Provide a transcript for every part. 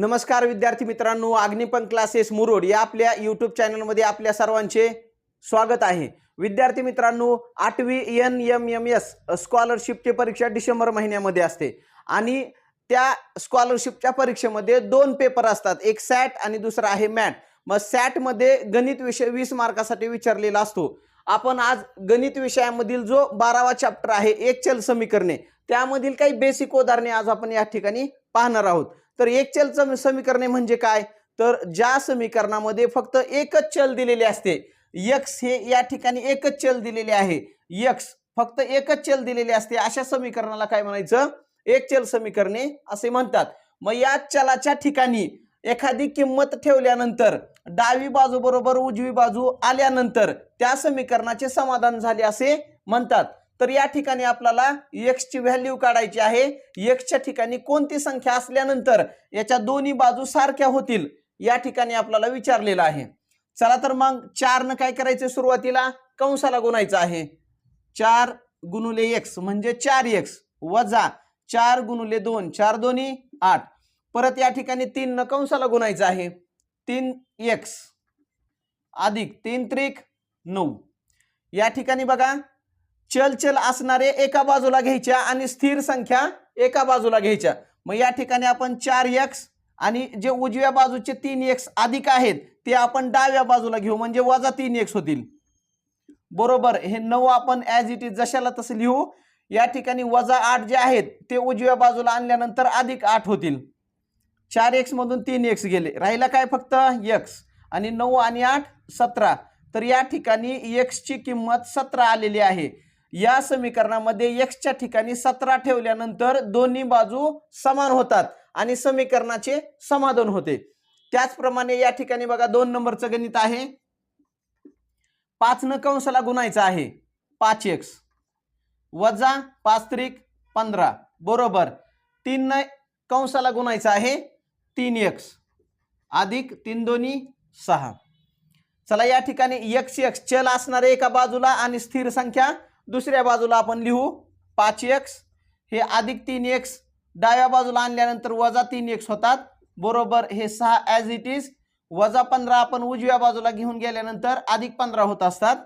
नमस्कार विद्यार्थी मित्रांनो अग्निपंख क्लासेस मुरुड या आपल्या यूट्यूब चॅनलमध्ये आपल्या सर्वांचे स्वागत आहे. विद्यार्थी मित्रांनो आठवी एन एम एम एस स्कॉलरशिपची परीक्षा डिसेंबर महिन्यामध्ये असते. आणि त्या स्कॉलरशिपच्या परीक्षेमध्ये दोन पेपर असतात. एक सॅट आणि दुसरा आहे मॅट मग सॅटमध्ये गणित विषय वीस मार्कासाठी विचारलेला असतो. आपण आज गणित विषयामधील जो बारावा चॅप्टर आहे एक चल समीकरणे त्यामधील काही बेसिक उदाहरणे आज आपण या ठिकाणी पाहणार आहोत. तर एक चलचं समीकरणे म्हणजे काय? तर ज्या समीकरणामध्ये फक्त एकच चल दिलेले असते. यक्स हे या ठिकाणी एकच चल दिलेले आहे. यक्स फक्त एकच चल दिलेले असते. अशा समीकरणाला काय म्हणायचं? एक चल समीकरणे असे म्हणतात. मग या चलाच्या ठिकाणी एखादी किंमत ठेवल्यानंतर डावी बाजू बरोबर उजवी बाजू आल्यानंतर त्या समीकरणाचे समाधान झाले असे म्हणतात. तर या ठिकाणी आपल्याला एक्सची व्हॅल्यू काढायची आहे. एक्सच्या ठिकाणी कोणती संख्या असल्यानंतर याच्या दोन्ही बाजू सारख्या होतील या ठिकाणी आपल्याला विचारलेलं आहे. चला तर मग चार न काय करायचं सुरुवातीला? कंसाला गुणायचं आहे. चार गुणुले एक्स म्हणजे चार एक्स वजा चार गुणुले दोन चार दोन्ही आठ. परत या ठिकाणी तीन न कंसाला गुणायचं आहे. तीन एक्स अधिक तीन त्रिक नऊ. या ठिकाणी बघा चल चल असणारे एका बाजूला घ्यायच्या आणि स्थिर संख्या एका बाजूला घ्यायच्या. मग या ठिकाणी आपण चार एक्स आणि जे उजव्या बाजूचे तीन एक्स अधिक आहेत ते आपण डाव्या बाजूला घेऊ. म्हणजे वजा तीन एक्स होतील. बरोबर? हे नऊ आपण ॲज इट इज जशाला तसं लिहू. या ठिकाणी वजा आठ जे आहेत ते उजव्या बाजूला आणल्यानंतर अधिक आठ होतील. चार एक्स मधून तीन एक्स गेले. राहिला काय फक्त? एक्स आणि नऊ आणि आठ सतरा. तर या ठिकाणी एक्सची किंमत सतरा आलेली आहे. या समीकरणामध्ये एक्सच्या ठिकाणी सतरा ठेवल्यानंतर दोन्ही बाजू समान होतात आणि समीकरणाचे समाधान होते. त्याचप्रमाणे या ठिकाणी बघा दोन नंबरचं गणित आहे. पाच न कंसाला गुणायचं आहे. पाच एक्स वजा पाच त्रिक पंधरा. बरोबर. तीन न कंसाला गुणायचं आहे तीन एक्स अधिक तीन दोन्ही सहा. चला या ठिकाणी एक्स एक्स चल असणारे एका बाजूला आणि स्थिर संख्या दुसऱ्या बाजूला आपण लिहू पाच एक्स हे अधिक तीन एक्स डाव्या बाजूला आणल्यानंतर वजा तीन एक्स होतात. बरोबर हे सहा ॲज इट इज वजा पंधरा आपण उजव्या बाजूला घेऊन गेल्यानंतर अधिक पंधरा होत असतात.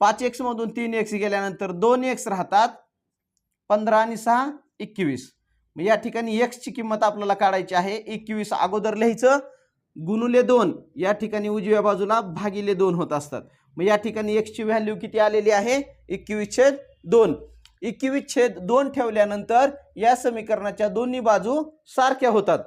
पाच एक्समधून तीन एक्स गेल्यानंतर दोन एक्स राहतात. पंधरा आणि सहा एकवीस. मग या ठिकाणी एक्सची किंमत आपल्याला काढायची आहे. एकवीस अगोदर लिहायचं. गुणुले दोन या ठिकाणी उजव्या बाजूला भागिले दोन होत असतात. मग या ठिकाणी एक्सची व्हॅल्यू किती आलेली आहे? एकवीस छेद दोन. एकवीस छेद दोन ठेवल्यानंतर या समीकरणाच्या दोन्ही बाजू सारख्या होतात.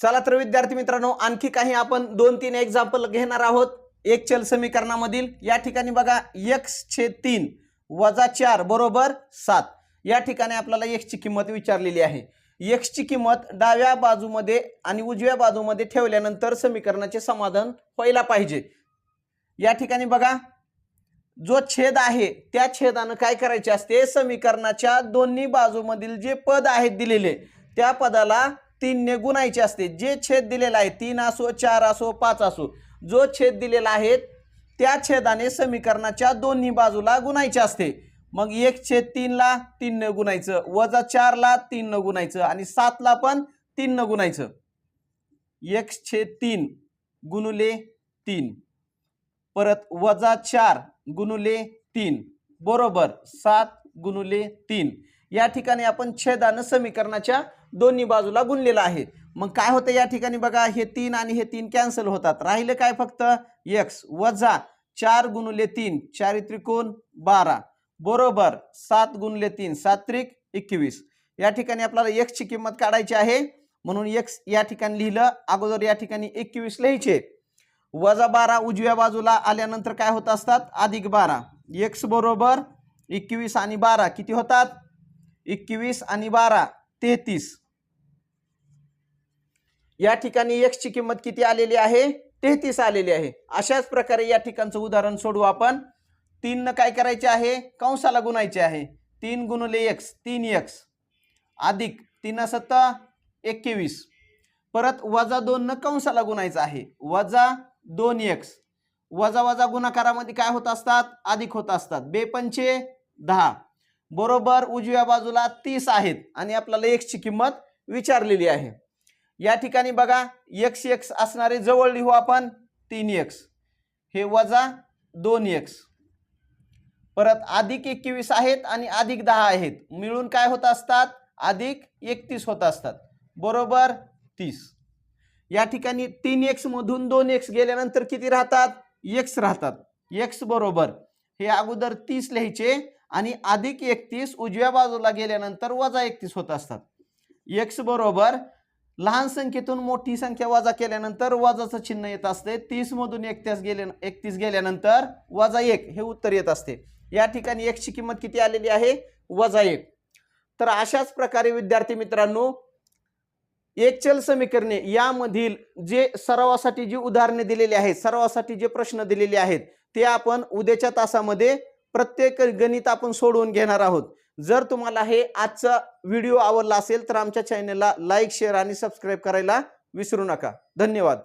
चला तर विद्यार्थी मित्रांनो आणखी काही आपण दोन तीन एक्झाम्पल घेणार आहोत. एक चल समीकरणामधील या ठिकाणी बघा एक्स छेद तीन वजा चार बरोबर सात. या ठिकाणी आपल्याला एक्सची किंमत विचारलेली आहे. एक्सची किंमत डाव्या बाजूमध्ये आणि उजव्या बाजूमध्ये ठेवल्यानंतर समीकरणाचे समाधान व्हायला पाहिजे. या ठिकाणी बघा जो छेद आहे त्या छेदानं काय करायचे असते? समीकरणाच्या दोन्ही बाजूमधील जे पद आहेत दिलेले त्या पदाला तीनने गुणायचे असते. जे छेद दिलेला आहे तीन असो चार असो पाच असो जो छेद दिलेला आहे त्या छेदाने समीकरणाच्या दोन्ही बाजूला गुणायचे असते. मग एक छेद तीनला तीन न गुणायचं वजा चारला तीन न गुणायचं आणि सातला पण तीन न गुणायचं. एक छेद तीन गुणुले तीन. परत वजा चार गुणुले तीन. बरोबर सात गुणुले तीन. या ठिकाणी आपण छेदानं समीकरणाच्या दोन्ही बाजूला गुणलेलं आहे. मग काय होतं या ठिकाणी बघा हे तीन आणि हे तीन कॅन्सल होतात. राहिलं काय फक्त? एक्स वजा चार गुणुले तीन. चारी त्रिकोण बारा. बरोबर सात गुणले तीन सात त्रिक एकवीस. या ठिकाणी आपल्याला एक्सची किंमत काढायची आहे. म्हणून एक्स या ठिकाणी लिहिलं अगोदर या ठिकाणी एकवीस लिहायचे. वजा बारा उजव्या बाजूला आल्यानंतर काय होत असतात? अधिक बारा. एक्स बरोबर एकवीस आणि बारा किती होतात? एकवीस आणि बारा तेहतीस. या ठिकाणी एक्सची किंमत किती आलेली आहे? तेहतीस आलेली आहे. अशाच प्रकारे या ठिकाणचं उदाहरण सोडू आपण. तीननं काय करायचे आहे? कंसाला गुणायचे आहे. तीन गुणले एक्स तीन एक्स अधिक तीन सत्ता एकवीस. परत वजा दोननं कंसाला गुणायचं आहे. वजा दोन एक्स वजा वजा गुणाकारामध्ये काय होत असतात? अधिक होत असतात. बेपंचे दहा. बरोबर उजव्या बाजूला तीस आहेत आणि आपल्याला एक्सची किंमत विचारलेली आहे. या ठिकाणी बघा एक्स एक्स असणारे जवळ लिहू आपण तीन एक्स हे वजा दोन एक्स परत अधिक एकवीस आहेत आणि अधिक दहा आहेत. मिळून काय होत असतात? अधिक एकतीस होत असतात. बरोबर तीस. या ठिकाणी तीन एक्स मधून दोन एक्स गेल्यानंतर किती राहतात? एक्स राहतात. एक्स बरोबर. हे अगोदर तीस लिहायचे आणि अधिक एकतीस उजव्या बाजूला गेल्यानंतर वजा एकतीस होत असतात. एक्स बरोबर लहान संख्येतून मोठी संख्या वजा केल्यानंतर वजाचं चिन्ह येत असते. तीस मधून एकतीस गेल्या एकतीस गेल्यानंतर वजा एक हे उत्तर येत असते. या ठिकाणी एकची किंमत किती आलेली आहे? वजा एक. तर अशाच प्रकारे विद्यार्थी मित्रांनो एकचल समीकरणे यामधील जे सरावासाठी जी उदाहरणे दिलेली आहेत सरावासाठी जे प्रश्न दिलेले आहेत ते आपण उद्याच्या तासामध्ये प्रत्येक गणित आपण सोडवून घेणार आहोत. जर तुम्हाला हे आजचा व्हिडिओ आवडला असेल तर आमच्या चॅनलला लाईक शेअर आणि सबस्क्राईब करायला विसरू नका. धन्यवाद.